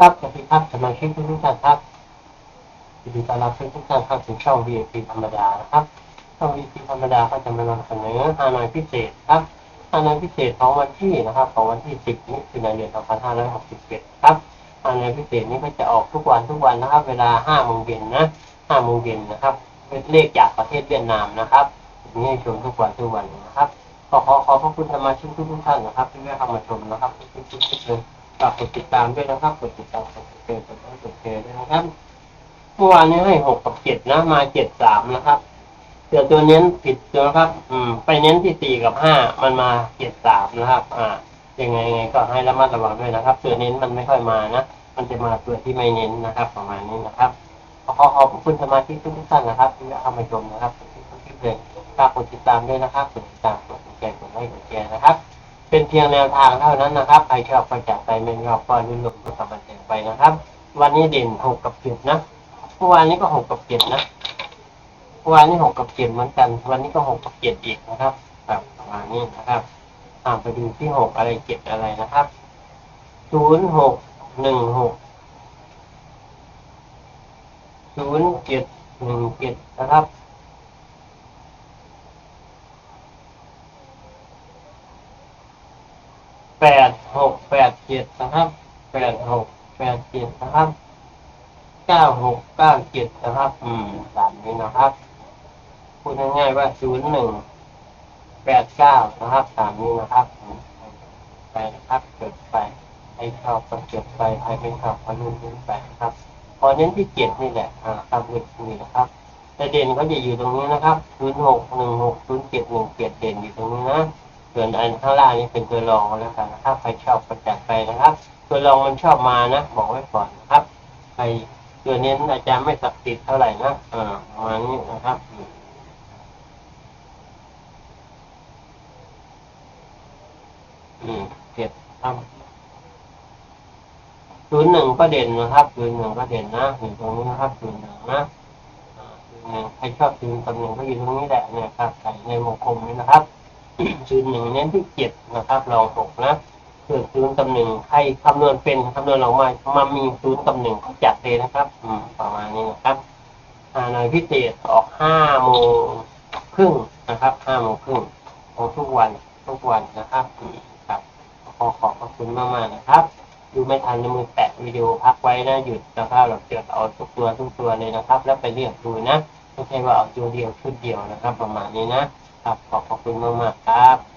ครับสวัสดีครับสมาชิกทุกท่านครับยินดีต้อนรับทุกท่านเข้าสู่ช่อง VIP ธรรมดานะครับ ช่อง VIP ธรรมดาก็จะมานำเสนอฮานอยพิเศษครับฮานอยพิเศษของวันที่นะครับของวันที่ 10มิถุนายน2567ครับฮานอยพิเศษนี้ก็จะออกทุกวันทุกวันนะครับ เวลา5โมงเย็นนะ5โมงเย็นนะครับเป็นเลขจากประเทศเวียดนามนะครับนี่ชมทุกวันทุกวันนะครับก็ขอขอบพระคุณสมาชิกทุกท่านนะครับที่ได้เข้ามาชมนะครับทุกๆๆเลย ฝากกดติดตามด้วยนะครับกดติดตามกดติดตามกดไลค์กดแชร์ด้วยนะครับเมื่อวานนี้ให้หกกับเจ็ดนะ มาเจ็ดสามนะครับเดี๋ยวตัวเน้นผิดตัวนะครับ อืม ไปเน้นที่สี่กับห้ามันมาเจ็ดสามนะครับ อ่า ยังไงไงก็ให้ระมัดระวังด้วยนะครับ ตัวเน้นมันไม่ค่อยมานะ มันจะมาตัวที่ไม่เน้นนะครับ ประมาณนี้นะครับ ขอขอขอบคุณสมาชิกทุกท่านนะครับ ที่เข้ามาชมนะครับทุกคลิปเลยฝากกดติดตามด้วยนะครับกดติดตามกดติดใจกดไลค์กดแชร์นะครับ เป็นเพียงแนวทางเท่านั้นนะครับ ใครชอบก็จัดไปไม่ชอบก็ลื่นลงก็กลับมาแจกไปนะครับ วันนี้เด่นหกกับเจ็ดนะเมื่อวานนี้ก็หกกับเจ็ดนะเมื่อวานนี้หกกับเจ็ดเหมือนกัน วันนี้ก็หกกับเจ็ดอีกนะครับครับประมาณนี้นะครับตามไปดูที่หกอะไรเจ็ดอะไรนะครับศูนย์หกหนึ่งหกศูนย์เจ็ดหนึ่งเจ็ดนะครับ แปดหกแปดเจ็ดนะครับแปดหกแปดเจ็ดนะครับเก้าหกเก้าเจ็ดนะครับ อืมตามนี้นะครับพูดง่ายๆว่าศูนย์หนึ่งแปดเก้านะครับตามนี้นะครับไปนะครับเกิดไปให้เข้าก็เก็บไปให้ไม่เข้าก็ลุ่นลุ่นไปนะครับ พอเน้นที่เจ็ดนี่แหละอ่าตามเลขนี้นะครับแต่เด่นเขาจะอยู่ตรงนี้นะครับศูนย์หกหนึ่งหกศูนย์เจ็ดหนึ่งเจ็ดเด่นอยู่ตรงนี้นะ ส่วนอันข้างล่างนี่เป็นตัวรองแล้วกันนะครับ ใครชอบก็จัดไปนะครับ ตัวรองมันชอบมานะ บอกไว้ก่อนนะครับใครตัวเน้อาจจะไม่ศักดิ์สิทธิ์เท่าไหร่นะเออมานี้นะครับอืมเจ็ดครับศูนย์หนึ่งก็เด่นนะครับศูนย์หนึ่งก็เด่นนะอยู่ตรงนี้นะครับศูนย์หนึ่งนะศูนย์หนึ่งใครชอบศูนย์ตำแหน่งก็อยู่ตรงนี้แหละเนี่ยครับใส่ในวงกลมนี้นะครับ ศูนย์หนึ่งเน้นที่เจ็ดนะครับรองหกนะส่วนศูนย์ตำแหนึ่งใครคำนวณเป็นคำนวณออกมามามีศูนย์ตำแหนึ่งจัดเลยนะครับประมาณนี้นะครับอ่าในพิเศษออกห้าโมงครึ่งนะครับห้าโมงครึ่งของทุกวันทุกวันนะครับครับขอขอบพระคุณมากๆนะครับ ดูไม่ทันในมือแตะวิดีโอพักไว้นะหยุดนะครับเราเจอเอาทุกตัวทุกตัวเลยนะครับ แล้วไปเรียกดูนะไม่ใช่ว่าเอาตัวเดียวชุดเดียวนะครับ ประมาณนี้นะ ครับขอบพระคุณมากๆครับ